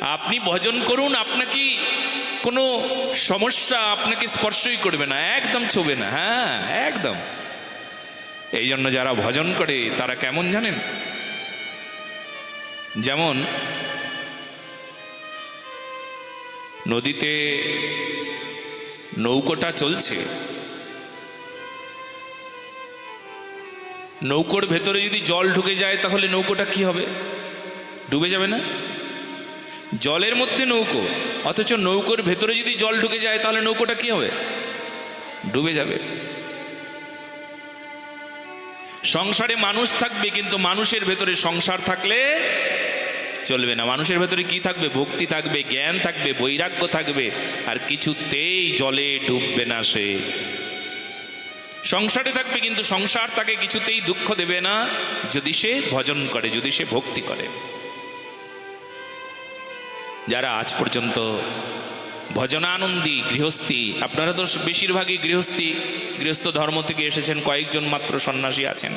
আপনি ভজন করুন, আপনাকে কোনো সমস্যা আপনাকে স্পর্শই করবে না, একদম ছোবে না হ্যাঁ একদম। এই জন্য যারা ভজন করে, তারা কেমন জানেন? যেমন, নদীতে নৌকোটা চলছে। নৌকোর ভেতরে যদি জল ঢুকে যায়, তাহলে নৌকোটা কি হবে? ডুবে যাবে না? জলের মধ্যে নৌকো, অথচ নৌকোর ভেতরে যদি জল ঢুকে যায়, তাহলে নৌকোটা কি হবে? ডুবে যাবে। সংসারে মানুষ থাকবে, কিন্তু মানুষের ভেতরে সংসার থাকলে চলবে না। মানুষের ভেতরে কি থাকবে? ভক্তি থাকবে, জ্ঞান থাকবে, বৈরাগ্য থাকবে, আর কিছুতেই জলে ডুববে না সে। সংসারে থাকবে, কিন্তু সংসার তাকে কিছুতেই দুঃখ দেবে না, যদি সে ভজন করে, যদি সে ভক্তি করে। যারা আজ পর্যন্ত ভজনানন্দী গৃহস্থী, আপনারা তো বেশিরভাগই গৃহস্থী, গৃহস্থ ধর্ম থেকে এসেছেন, কয়েকজন মাত্র সন্ন্যাসী আছেন।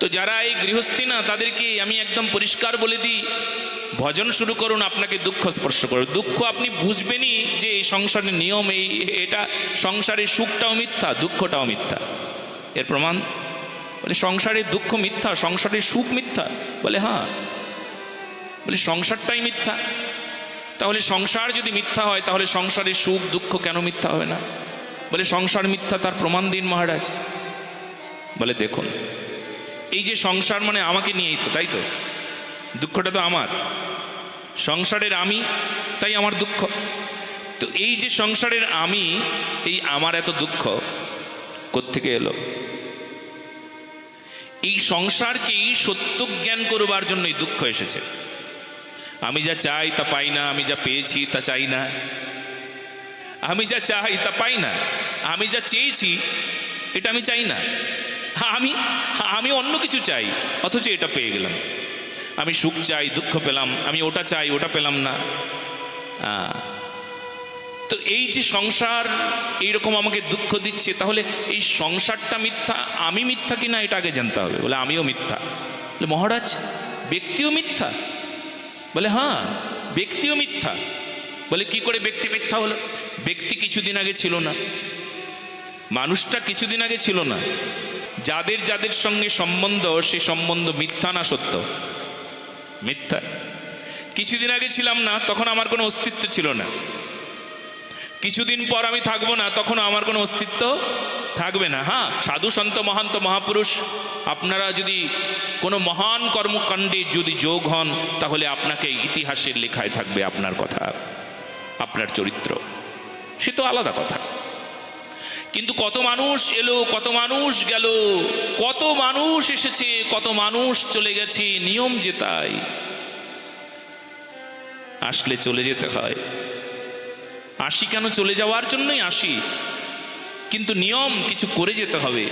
তো যারা এই গৃহস্থী না, তাদেরকে আমি একদম পরিষ্কার বলে দিই, ভজন শুরু করুন, আপনাকে দুঃখ স্পর্শ করবে দুঃখ আপনি বুঝবেনই যে এই সংসারের নিয়ম, এই এটা সংসারের সুখটাও মিথ্যা, দুঃখটাও মিথ্যা। এর প্রমাণ? বলে, সংসারের দুঃখ মিথ্যা, সংসারের সুখ মিথ্যা। বলে হ্যাঁ বলে, সংসারটাই মিথ্যা। তাহলে সংসার যদি মিথ্যা হয়, তাহলে সংসারের সুখ, দুঃখ কেন মিথ্যা হবে না? বলে, সংসার মিথ্যা, তার প্রমাণ দিন মহারাজ। বলে, দেখুন, এই যে সংসার মানে আমাকে নিয়েই তো, তাই তো? দুঃখটা তো আমার। সংসারের আমি, তাই আমার দুঃখ। তো এই যে সংসারের আমি, এই আমার এত দুঃখ, কোত্থেকে এলো? এই সংসারকেই সত্য জ্ঞান করবার জন্যই দুঃখ এসেছে। আমি যা চাই তা পাই না, আমি যা পেয়েছি তা চাই না। আমি যা চাই তা পাই না, আমি যা চেয়েছি এটা আমি চাই না। আমি আমি অন্য কিছু চাই, অথচ এটা পেয়ে গেলাম। আমি সুখ চাই, দুঃখ পেলাম, আমি ওটা চাই, ওটা পেলাম না। তো এই যে সংসার এইরকম আমাকে দুঃখ দিচ্ছে, তাহলে এই সংসারটা মিথ্যা, আমি মিথ্যা কিনা এটা আগে জানতে হবে। বলে, আমিও মিথ্যা। মহারাজ, ব্যক্তিও মিথ্যা। বলে হ্যাঁ ব্যক্তিও মিথ্যা। বলে, কি করে ব্যক্তি মিথ্যা হলো? ব্যক্তি কিছুদিন আগে ছিল না। মানুষটা কিছুদিন আগে ছিল না। যাদের যাদের সঙ্গে সম্বন্ধ, সে সম্বন্ধ মিথ্যা না সত্য। মিথ্যা। কিছুদিন আগে ছিলাম না, তখন আমার কোনো অস্তিত্ব ছিল না। কিছুদিন পর আমি থাকব না, তখন আমার কোনো অস্তিত্ব থাকবে না। হ্যাঁ সাধু সন্ত, মহান্ত, মহাপুরুষ, আপনারা যদি কোনো মহান কর্মকাণ্ডে যদি যোগ হন, তাহলে আপনাকে ইতিহাসের লেখায় থাকবে আপনার কথা, আপনার চরিত্র। সে তো আলাদা কথা। কিন্তু কত মানুষ এলো, কত মানুষ গেল, কত মানুষ এসেছে, কত মানুষ চলে গেছে, নিয়ম যে তাই। আসলে চলে যেতে হয়। আসি কেন? চলে যাওয়ার জন্যই আসি। কিন্তু নিয়ম কিছু করে যেতে হবে।